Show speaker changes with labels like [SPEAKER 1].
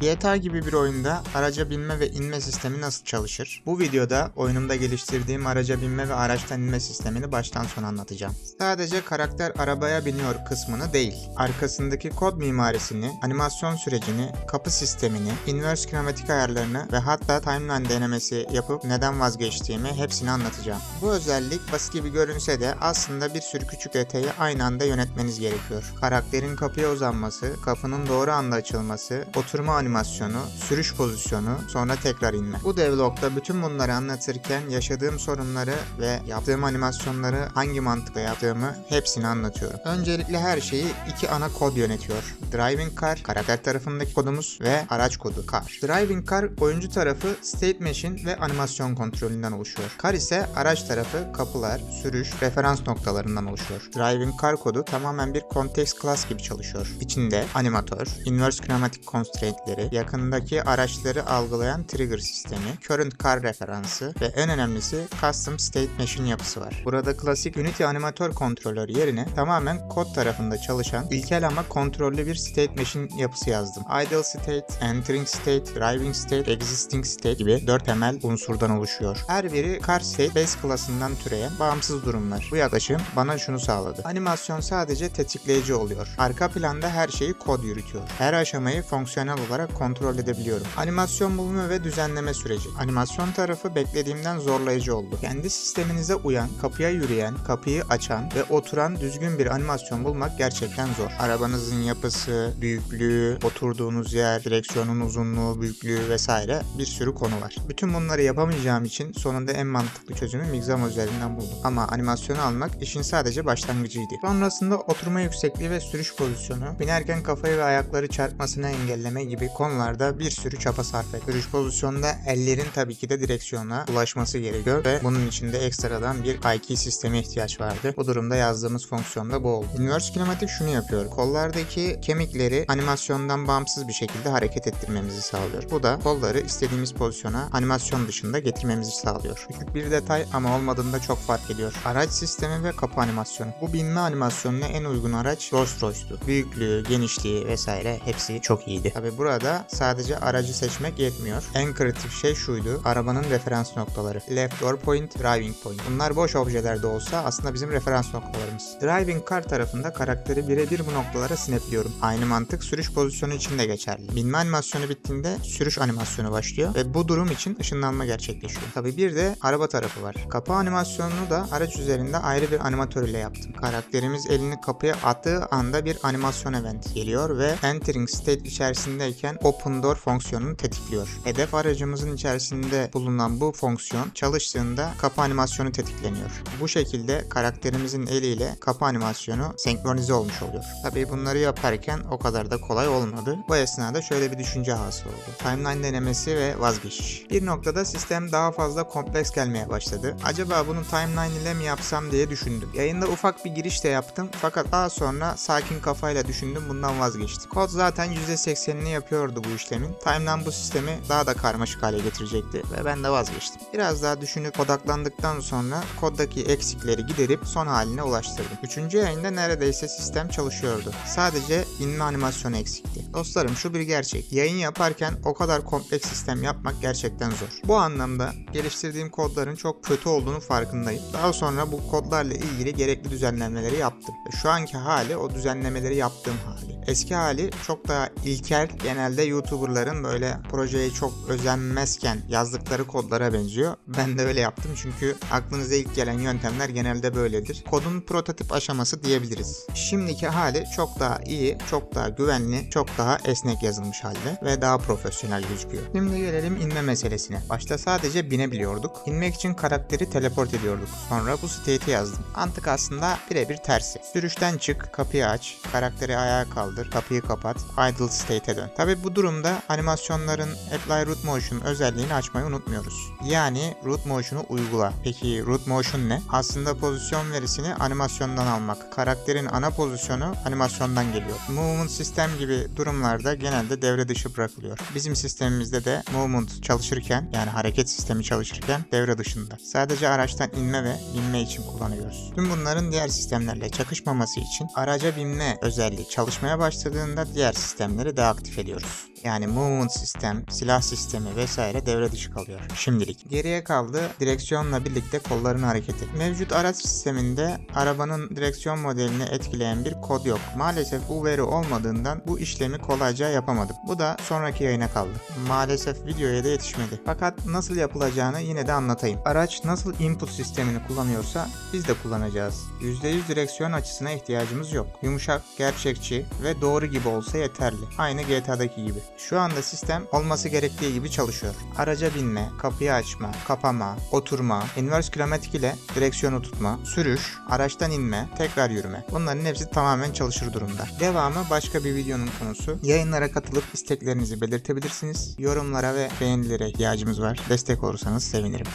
[SPEAKER 1] GTA gibi bir oyunda araca binme ve inme sistemi nasıl çalışır? Bu videoda oyunumda geliştirdiğim araca binme ve araçtan inme sistemini baştan sona anlatacağım. Sadece karakter arabaya biniyor kısmını değil, arkasındaki kod mimarisini, animasyon sürecini, kapı sistemini, inverse kinematik ayarlarını ve hatta timeline denemesi yapıp neden vazgeçtiğimi hepsini anlatacağım. Bu özellik basit gibi görünse de aslında bir sürü küçük detayı aynı anda yönetmeniz gerekiyor. Karakterin kapıya uzanması, kapının doğru anda açılması, oturma animasyonu, sürüş pozisyonu, sonra tekrar inme. Bu devlogda bütün bunları anlatırken yaşadığım sorunları ve yaptığım animasyonları hangi mantıkla yaptığımı hepsini anlatıyorum. Öncelikle her şeyi iki ana kod yönetiyor. Driving Car, karakter tarafındaki kodumuz ve araç kodu Car. Driving Car oyuncu tarafı State Machine ve animasyon kontrolünden oluşuyor. Car ise araç tarafı kapılar, sürüş, referans noktalarından oluşuyor. Driving Car kodu tamamen bir context class gibi çalışıyor. İçinde animatör, inverse kinematic constraint'leri, yakındaki araçları algılayan trigger sistemi, current car referansı ve en önemlisi custom state machine yapısı var. Burada klasik Unity animatör kontrolör yerine tamamen kod tarafında çalışan ilkel ama kontrollü bir state machine yapısı yazdım. Idle state, entering state, driving state, existing state gibi 4 temel unsurdan oluşuyor. Her biri car state base klasından türeyen bağımsız durumlar. Bu yaklaşım bana şunu sağladı. Animasyon sadece tetikleyici oluyor. Arka planda her şeyi kod yürütüyor. Her aşamayı fonksiyonel olarak kontrol edebiliyorum. Animasyon bulma ve düzenleme süreci. Animasyon tarafı beklediğimden zorlayıcı oldu. Kendi sisteminize uyan, kapıya yürüyen, kapıyı açan ve oturan düzgün bir animasyon bulmak gerçekten zor. Arabanızın yapısı, büyüklüğü, oturduğunuz yer, direksiyonun uzunluğu, büyüklüğü vesaire bir sürü konu var. Bütün bunları yapamayacağım için sonunda en mantıklı çözümü Mixamo üzerinden buldum. Ama animasyonu almak işin sadece başlangıcıydı. Sonrasında oturma yüksekliği ve sürüş pozisyonu, binerken kafayı ve ayakları çarpmasını engelleme gibi konularda bir sürü çaba sarf et. Sürüş pozisyonunda ellerin tabii ki de direksiyona ulaşması gerekiyor ve bunun için de ekstradan bir IK sistemi ihtiyaç vardı. Bu durumda yazdığımız fonksiyon da bu oldu. Inverse kinematik şunu yapıyor. Kollardaki kemikleri animasyondan bağımsız bir şekilde hareket ettirmemizi sağlıyor. Bu da kolları istediğimiz pozisyona animasyon dışında getirmemizi sağlıyor. Küçük bir detay ama olmadığında çok fark ediyor. Araç sistemi ve kapı animasyonu. Bu binme animasyonuna en uygun araç Rolls Royce'tu. Büyüklüğü, genişliği vesaire hepsi çok iyiydi. Tabi burada sadece aracı seçmek yetmiyor. En kritik şey şuydu. Arabanın referans noktaları. Left door point, driving point. Bunlar boş objeler de olsa aslında bizim referans noktalarımız. Driving car tarafında karakteri birebir bu noktalara sinepliyorum. Aynı mantık sürüş pozisyonu için de geçerli. Binme animasyonu bittiğinde sürüş animasyonu başlıyor ve bu durum için ışınlanma gerçekleşiyor. Tabi bir de araba tarafı var. Kapı animasyonunu da araç üzerinde ayrı bir animatör ile yaptım. Karakterimiz elini kapıya attığı anda bir animasyon event geliyor ve entering state içerisindeyken open door fonksiyonunu tetikliyor. Hedef aracımızın içerisinde bulunan bu fonksiyon çalıştığında kapı animasyonu tetikleniyor. Bu şekilde karakterimizin eliyle kapı animasyonu senkronize olmuş oluyor. Tabii bunları yaparken o kadar da kolay olmadı. Bu esnada şöyle bir düşünce hasıl oldu. Timeline denemesi ve vazgeçiş. Bir noktada sistem daha fazla kompleks gelmeye başladı. Acaba bunu timeline ile mi yapsam diye düşündüm. Yayında ufak bir giriş de yaptım fakat daha sonra sakin kafayla düşündüm bundan vazgeçtim. Kod zaten %80'ini yapıyordu bu işlemin. Timeline bu sistemi daha da karmaşık hale getirecekti ve ben de vazgeçtim. Biraz daha düşünüp odaklandıktan sonra koddaki eksikleri giderip son haline ulaştırdım. Üçüncü yayında neredeyse sistem çalışıyordu. Sadece inme animasyonu eksikti. Dostlarım şu bir gerçek. Yayın yaparken o kadar kompleks sistem yapmak gerçekten zor. Bu anlamda geliştirdiğim kodların çok kötü olduğunu farkındayım. Daha sonra bu kodlarla ilgili gerekli düzenlemeleri yaptım. Şu anki hali o düzenlemeleri yaptığım hali. Eski hali çok daha ilkel, genelde YouTuber'ların böyle projeye çok özenmezken yazdıkları kodlara benziyor. Ben de öyle yaptım çünkü aklınıza ilk gelen yöntemler genelde böyledir. Kodun prototip aşaması diyebiliriz. Şimdiki hali çok daha iyi, çok daha güvenli, çok daha esnek yazılmış halde ve daha profesyonel gözüküyor. Şimdi gelelim inme meselesine. Başta sadece binebiliyorduk. İnmek için karakteri teleport ediyorduk. Sonra bu state'i yazdım. Mantık aslında birebir tersi. Sürüşten çık, kapıyı aç, karakteri ayağa kaldır, kapıyı kapat, idle state'e dön. Tabi bu durumda animasyonların apply root motion özelliğini açmayı unutmuyoruz. Yani root motion'u uygula. Peki root motion ne? Aslında pozisyon verisini animasyondan almak. Karakterin ana pozisyonu animasyondan geliyor. Movement sistem gibi durumlarda genelde devre dışı bırakılıyor. Bizim sistemimizde de movement çalışırken yani hareket sistemi çalışırken devre dışında. Sadece araçtan inme ve binme için kullanıyoruz. Tüm bunların diğer sistemlerle çakışmaması için araca binme özelliği çalışmaya başladığında diğer sistemleri deaktif ediyoruz. Yani movement sistem, silah sistemi vesaire devre dışı kalıyor şimdilik. Geriye kaldı direksiyonla birlikte kolların hareketi. Mevcut araç sisteminde arabanın direksiyon modelini etkileyen bir kod yok. Maalesef bu veri olmadığından bu işlemi kolayca yapamadım. Bu da sonraki yayına kaldı. Maalesef videoya da yetişmedi. Fakat nasıl yapılacağını yine de anlatayım. Araç nasıl input sistemini kullanıyorsa biz de kullanacağız. %100 direksiyon açısına ihtiyacımız yok. Yumuşak, gerçekçi ve doğru gibi olsa yeterli. Aynı GTA'daki gibi. Şu anda sistem olması gerektiği gibi çalışıyor. Araca binme, kapıyı açma, kapama, oturma, inverse kilometrik ile direksiyonu tutma, sürüş, araçtan inme, tekrar yürüme. Bunların hepsi tamamen çalışır durumda. Devamı başka bir videonun konusu. Yayınlara katılıp isteklerinizi belirtebilirsiniz. Yorumlara ve beğenilere ihtiyacımız var. Destek olursanız sevinirim.